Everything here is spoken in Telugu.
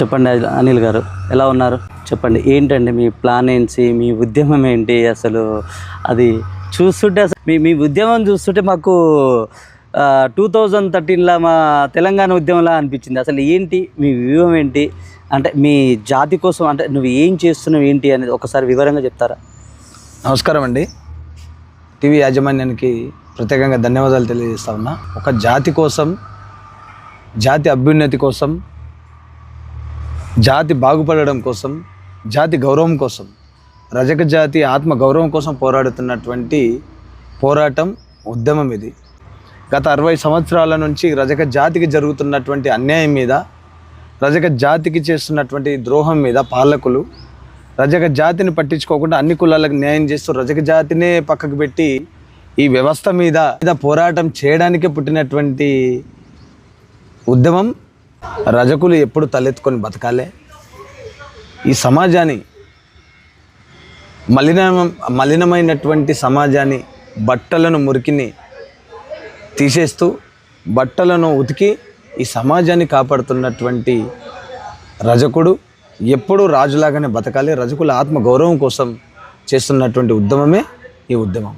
చెప్పండి అనిల్ గారు ఎలా ఉన్నారు? చెప్పండి ఏంటండి మీ ప్లాన్ ఏంటి? మీ ఉద్యమం ఏంటి అసలు? అది చూస్తుంటే అసలు మీ మీ ఉద్యమం చూస్తుంటే మాకు టూ థౌజండ్ థర్టీన్లో మా తెలంగాణ ఉద్యమంలా అనిపించింది. అసలు ఏంటి? మీ వ్యూహం ఏంటి? అంటే మీ జాతి కోసం అంటే నువ్వు ఏం చేస్తున్నావు ఏంటి అనేది ఒకసారి వివరంగా చెప్తారా? నమస్కారం అండి. టీవీ యాజమాన్యానికి ప్రత్యేకంగా ధన్యవాదాలు తెలియజేస్తా ఉన్నా. ఒక జాతి కోసం జాతి అభ్యున్నతి కోసం జాతి బాగుపడడం కోసం జాతి గౌరవం కోసం రజక జాతి ఆత్మ గౌరవం కోసం పోరాడుతున్నటువంటి పోరాటం ఉద్యమం ఇది. గత అరవై సంవత్సరాల నుంచి రజక జాతికి జరుగుతున్నటువంటి అన్యాయం మీద రజక జాతికి చేస్తున్నటువంటి ద్రోహం మీద పాలకులు రజక జాతిని పట్టించుకోకుండా అన్ని కులాలకు న్యాయం చేస్తూ రజక జాతినే పక్కకు పెట్టి ఈ వ్యవస్థ మీద మీద పోరాటం చేయడానికే పుట్టినటువంటి ఉద్యమం రజకులు ఎప్పుడు తలెత్తుకొని బతకాలే? ఈ సమాజాన్ని మలిన మలినమైనటువంటి సమాజాన్ని బట్టలను మురికిని తీసేస్తూ బట్టలను ఉతికి ఈ సమాజాన్ని కాపాడుతున్నటువంటి రజకుడు ఎప్పుడూ రాజులాగానే బతకాలి. రజకుల ఆత్మ గౌరవం కోసం చేస్తున్నటువంటి ఉద్యమమే ఈ ఉద్యమం.